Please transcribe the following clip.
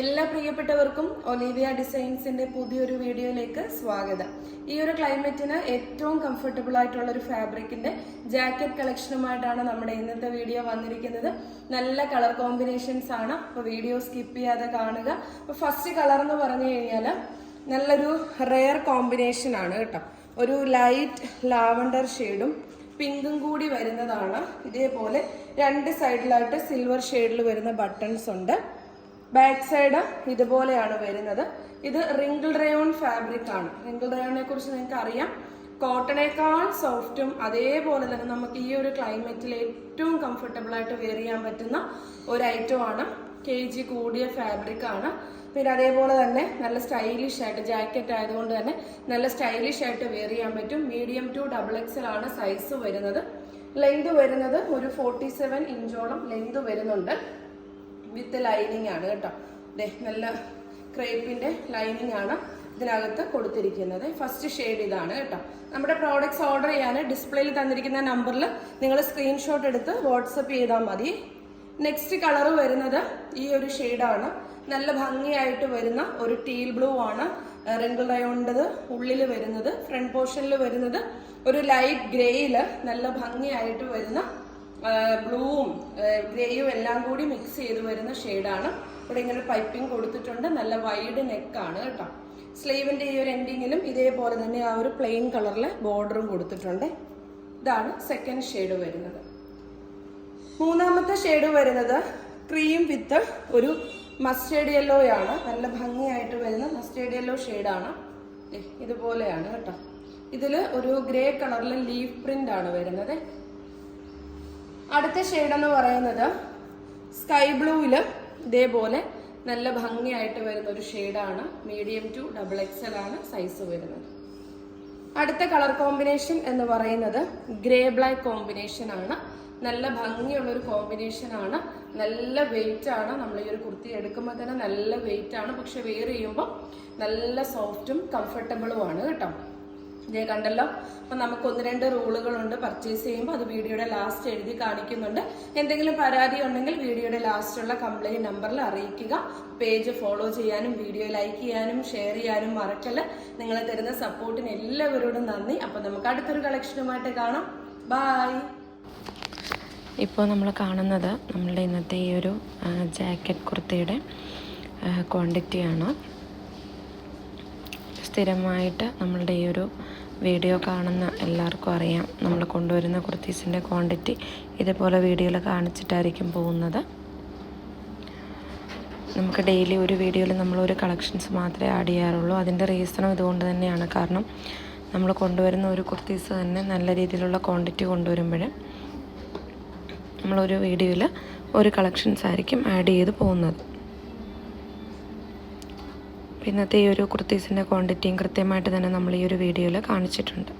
എല്ലാ പ്രിയപ്പെട്ടവർക്കും ഒലീവിയ ഡിസൈൻസിന്റെ പുതിയൊരു വീഡിയോയിലേക്ക് സ്വാഗതം. ഈ ഒരു ക്ലൈമറ്റിന് ഏറ്റവും കംഫർട്ടബിൾ ആയിട്ടുള്ള ഒരു ഫാബ്രിക്കിന്റെ ജാക്കറ്റ് കളക്ഷനുമായിട്ടാണ് നമ്മുടെ ഇന്നത്തെ വീഡിയോ വന്നിരിക്കുന്നത്. നല്ല കളർ കോമ്പിനേഷൻസ് ആണ്. അപ്പോൾ വീഡിയോ സ്കിപ്പ് ചെയ്യാതെ കാണുക. അപ്പോൾ ഫസ്റ്റ് കളർ എന്ന് പറഞ്ഞു കഴിഞ്ഞാൽ നല്ലൊരു റെയർ കോമ്പിനേഷൻ ആണ് കേട്ടോ. ഒരു ലൈറ്റ് ലാവണ്ടർ ഷെയ്ഡും പിങ്കും കൂടി വരുന്നതാണ്. ഇതേപോലെ രണ്ട് സൈഡിലായിട്ട് സിൽവർ ഷെയ്ഡിൽ വരുന്ന ബട്ടൺസ് ഉണ്ട്. ബാക്ക് സൈഡ് ഇതുപോലെയാണ് വരുന്നത്. ഇത് റിങ്കിൾ റയോൺ ഫാബ്രിക് ആണ്. റിങ്കിൾ റയോണിനെ കുറിച്ച് നിങ്ങൾക്ക് അറിയാം. കോട്ടണേക്കാൾ സോഫ്റ്റും അതേപോലെ തന്നെ നമുക്ക് ഈ ഒരു ക്ലൈമറ്റിൽ ഏറ്റവും കംഫർട്ടബിൾ ആയിട്ട് വെയർ ചെയ്യാൻ പറ്റുന്ന ഒരു ഐറ്റം ആണ്. കെ ജി കൂടിയ ഫാബ്രിക് ആണ്. പിന്നെ അതേപോലെ തന്നെ നല്ല സ്റ്റൈലിഷ് ആയിട്ട് ജാക്കറ്റ് ആയതുകൊണ്ട് തന്നെ നല്ല സ്റ്റൈലിഷ് ആയിട്ട് വെയർ ചെയ്യാൻ പറ്റും. മീഡിയം ടു ഡബിൾ എക്സൽ ആണ് സൈസ് വരുന്നത്. ലെങ്ത് വരുന്നത് ഒരു ഫോർട്ടി സെവൻ ഇഞ്ചോളം ലെങ്ത് വരുന്നുണ്ട്. വിത്ത് ലൈനിങ് ആണ് കേട്ടോ. ദേ നല്ല ക്രേപ്പിന്റെ ലൈനിങ് ആണ് ഇതിനകത്ത് കൊടുത്തിരിക്കുന്നത്. ഫസ്റ്റ് ഷെയ്ഡ് ഇതാണ് കേട്ടോ. നമ്മുടെ പ്രോഡക്ട്സ് ഓർഡർ ചെയ്യാൻ ഡിസ്പ്ലേയിൽ തന്നിരിക്കുന്ന നമ്പറിൽ നിങ്ങൾ സ്ക്രീൻഷോട്ട് എടുത്ത് വാട്സപ്പ് ചെയ്താൽ മതി. നെക്സ്റ്റ് കളർ വരുന്നത് ഈ ഒരു ഷെയ്ഡാണ് നല്ല ഭംഗിയായിട്ട് വരുന്ന ഒരു ടീൽ ബ്ലൂ ആണ്. റിങ്കിൾ റയോണ്ടത് ഉള്ളിൽ വരുന്നത് ഫ്രണ്ട് പോർഷനിൽ വരുന്നത് ഒരു ലൈറ്റ് ഗ്രേയിൽ നല്ല ഭംഗിയായിട്ട് വരുന്ന ബ്ലൂവും ഗ്രേയും എല്ലാം കൂടി മിക്സ് ചെയ്ത് വരുന്ന ഷെയ്ഡാണ് ഇവിടെ ഇങ്ങനെ പൈപ്പിംഗ് കൊടുത്തിട്ടുണ്ട്. നല്ല വൈഡ് നെക്കാണ് കേട്ടോ. സ്ലീവിന്റെ ഈ ഒരു എൻഡിങ്ങിലും ഇതേപോലെ തന്നെ ആ ഒരു പ്ലെയിൻ കളറിൽ ബോർഡറും കൊടുത്തിട്ടുണ്ട്. ഇതാണ് സെക്കൻഡ് ഷെയ്ഡ് വരുന്നത്. മൂന്നാമത്തെ ഷെയ്ഡ് വരുന്നത് ക്രീം വിത്ത് ഒരു മസ്റ്റേഡ് യെല്ലോ ആണ് നല്ല ഭംഗിയായിട്ട് വരുന്ന മസ്റ്റേഡ് യെല്ലോ ഷെയ്ഡാണ് ഇതുപോലെയാണ് കേട്ടോ. ഇതിൽ ഒരു ഗ്രേ കളറിൽ ലീഫ് പ്രിന്റ് ആണ് വരുന്നത്. അടുത്ത ഷെയ്ഡ് എന്ന് പറയുന്നത് സ്കൈ ബ്ലൂവിൽ ഇതേപോലെ നല്ല ഭംഗിയായിട്ട് വരുന്ന ഒരു ഷെയ്ഡാണ്. മീഡിയം ടു ഡബിൾ എക്സൽ ആണ് സൈസ് വരുന്നത്. അടുത്ത കളർ കോമ്പിനേഷൻ എന്ന് പറയുന്നത് ഗ്രേ ബ്ലാക്ക് കോമ്പിനേഷൻ ആണ്. നല്ല ഭംഗിയുള്ളൊരു കോമ്പിനേഷൻ ആണ്. നല്ല വെയിറ്റ് ആണ്. നമ്മൾ ഈ ഒരു കുർത്തി എടുക്കുമ്പോൾ തന്നെ നല്ല വെയിറ്റ് ആണ്. പക്ഷെ വെയർ ചെയ്യുമ്പോൾ നല്ല സോഫ്റ്റും കംഫർട്ടബിളും ആണ് കേട്ടോ. ഇതേ കണ്ടല്ലോ? അപ്പം നമുക്ക് ഒന്ന് രണ്ട് റൂളുകളുണ്ട് പർച്ചേസ് ചെയ്യുമ്പോൾ. അത് വീഡിയോയുടെ ലാസ്റ്റ് എഴുതി കാണിക്കുന്നുണ്ട്. എന്തെങ്കിലും പരാതി ഉണ്ടെങ്കിൽ വീഡിയോയുടെ ലാസ്റ്റുള്ള കംപ്ലൈന്റ് നമ്പറിൽ അറിയിക്കുക. പേജ് ഫോളോ ചെയ്യാനും വീഡിയോ ലൈക്ക് ചെയ്യാനും ഷെയർ ചെയ്യാനും മറക്കല്ല. നിങ്ങൾ തരുന്ന സപ്പോർട്ടിന് എല്ലാവരോടും നന്ദി. അപ്പം നമുക്ക് അടുത്തൊരു കളക്ഷനുമായിട്ട് കാണാം. ബായ് ഇപ്പോൾ നമ്മൾ കാണുന്നത് നമ്മളുടെ ഇന്നത്തെ ഈ ഒരു ജാക്കറ്റ് കുർത്തയുടെ ക്വാണ്ടിറ്റിയാണ് സ്ഥിരമായിട്ട് നമ്മളുടെ ഈ ഒരു വീഡിയോ കാണുന്ന എല്ലാവർക്കും അറിയാം. നമ്മൾ കൊണ്ടുവരുന്ന കുർത്തീസിന്റെ ക്വാണ്ടിറ്റി ഇതേപോലെ വീഡിയോയിൽ കാണിച്ചിട്ടായിരിക്കും പോകുന്നത്. നമുക്ക് ഡെയിലി ഒരു വീഡിയോയിൽ നമ്മളൊരു കളക്ഷൻസ് മാത്രമേ ആഡ് ചെയ്യാറുള്ളൂ. അതിന്റെ റീസണും ഇതുകൊണ്ട് തന്നെയാണ്. കാരണം നമ്മൾ കൊണ്ടുവരുന്ന ഒരു കുർത്തീസ് തന്നെ നല്ല രീതിയിലുള്ള ക്വാണ്ടിറ്റി കൊണ്ടുവരുമ്പോൾ നമ്മളൊരു വീഡിയോയിൽ ഒരു കളക്ഷൻസ് ആയിരിക്കും ആഡ് ചെയ്ത് പോകുന്നത്. ഇന്നത്തെ ഈ ഒരു കുർത്തീസിന്റെ ക്വാണ്ടിറ്റിയും കൃത്യമായിട്ട് തന്നെ നമ്മൾ ഈ ഒരു വീഡിയോയിൽ കാണിച്ചിട്ടുണ്ട്.